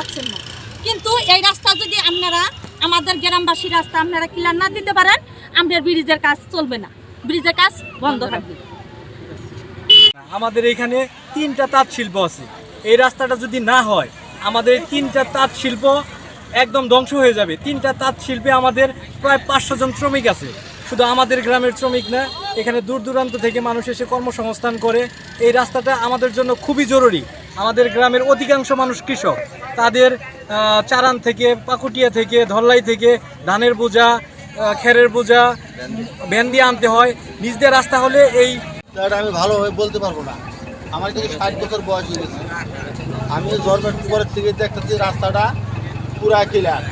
চাচ্ছেন না। কিন্তু এই রাস্তা যদি আপনারা আমাদের গ্রামবাসী রাস্তা আপনারা ক্লিয়ার না দিতে পারেন আমাদের ব্রিজের কাজ চলবে না। ব্রিজের কাজ বন্ধ থাকবে। আমাদের এখানে তিনটা তাঁত শিল্প আছে। এই রাস্তাটা যদি না হয় আমাদের তিনটা তাঁত শিল্প একদম ধ্বংস হয়ে যাবে। তিনটা তাঁত শিল্পে আমাদের প্রায় পাঁচশো জন শ্রমিক আছে। শুধু আমাদের গ্রামের শ্রমিক না এখানে দূর দূরান্ত থেকে মানুষ এসে কর্মসংস্থান করে। এই রাস্তাটা আমাদের জন্য খুবই জরুরি। আমাদের গ্রামের অধিকাংশ মানুষ কৃষক। তাদের চারান থেকে, পাকুটিয়া থেকে ধল্লাই থেকে, ধানের বোঝা খেরের বোঝা ভ্যান দিয়ে আনতে হয়। নিজ দিয়ে রাস্তা হলে এই আমি ভালোভাবে বলতে পারব না। আমার কিন্তু ষাট বছর বয়স হয়ে গেছে। আমি জন্মের পরের থেকে দেখতেছি রাস্তাটা পুরা ক্লিয়ার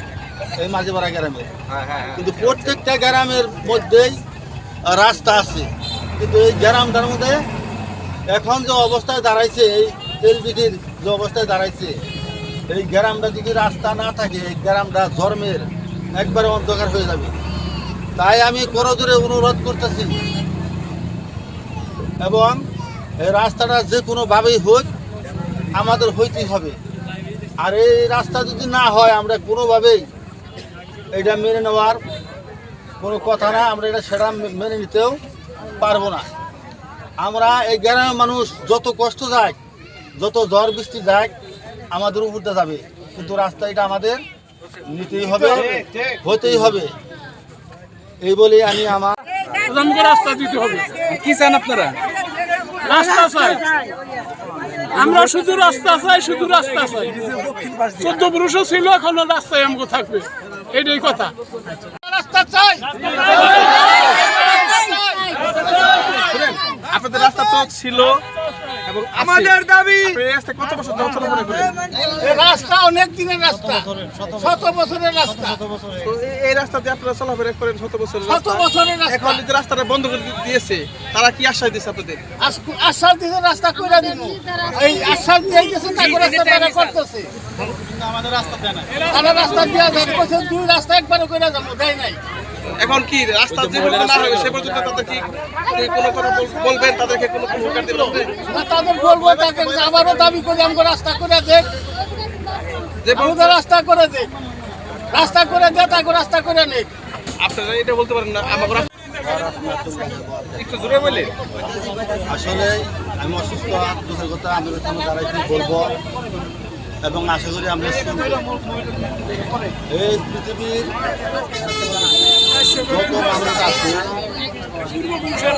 এই মাঝেপাড়া গ্রামে। কিন্তু প্রত্যেকটা গ্রামের মধ্যেই রাস্তা আছে। কিন্তু এই গ্রামটার মধ্যে এখন যে অবস্থায় দাঁড়াইছে, এই এলবিটির যে অবস্থায় দাঁড়াইছে এই গ্রামটা যদি রাস্তা না থাকে, এই গ্রামটা ধর্মের একবারে অন্ধকার হয়ে যাবে। তাই আমি করজোরে অনুরোধ করতেছি। এবং এই রাস্তাটা যে কোনোভাবেই হোক, আমাদের হইতেই হবে। আর এই রাস্তা যদি না হয়, আমরা কোনোভাবেই এটা মেনে নেওয়ার কোনো কথা না, আমরা এটা সেটা মেনে নিতেও পারব না। আমরা এই গ্রামের মানুষ যত কষ্ট যায় যত ঝড় বৃষ্টি যায় আমাদের উপরতে যাবে। কিন্তু রাস্তা এটা আমাদের নিতেই হবে হতেই হবে। এই বলে আমি আমার রাস্তা দিতে হবে। কি চান আপনারা? রাস্তা চাই। আমরা শুধু রাস্তা চাই শুধু রাস্তা চাই। চোদ্দ পুরুষও ছিল এখনও রাস্তায় আমাকে থাকবে। এটাই কথা। রাস্তা চাই। আপনাদের রাস্তা তো ছিল। এবং আমাদের দাবি রাস্তা কত বছর রাস্তা অনেক দিনের রাস্তা। শত বছরের রাস্তা। এই- এই রাস্তা দিয়ে আপনারা চলাফেরা করেন শত বছর শত বছরের রাস্তা। এখন যে রাস্তাটা বন্ধ করে দিয়েছে তারা কি আশ্বাস দিয়েছে আপনাদের? আশ্বাস দিয়েছে রাস্তা করে দিব। এই আশ্বাস দিয়ে গেছে তাকে রাস্তা তারা করতেছে আমাদের রাস্তা দেয় না তারা রাস্তা দিয়ে যায় দুই রাস্তা একবারও করে যাব দেয় নাই। এখন কি রাস্তা যে পর্যন্ত না হবে সে পর্যন্ত তাদের কি কোনো কথা বল- বলবেন? তাদেরকে কোনো কোনো হুঁকার দিবেন তাদের বলব তাকে আবারও দাবি করে আমাকে রাস্তা করে দেখ যে পর্যন্ত রাস্তা করে দে। রাস্তা করে দে তাকে রাস্তা করে নে। আপনারা এটা বলতে পারেন না আমাকে একটু জোরে বলে আসলে আমি অসুস্থ কথা আপনাদের সামনে দাঁড়াইছি বলব? এবং আশা করি আমরা এই পৃথিবীর যত মানুষ আছে সমস্ত মানুষের বাড়ি ঘরে সমস্ত লেবরা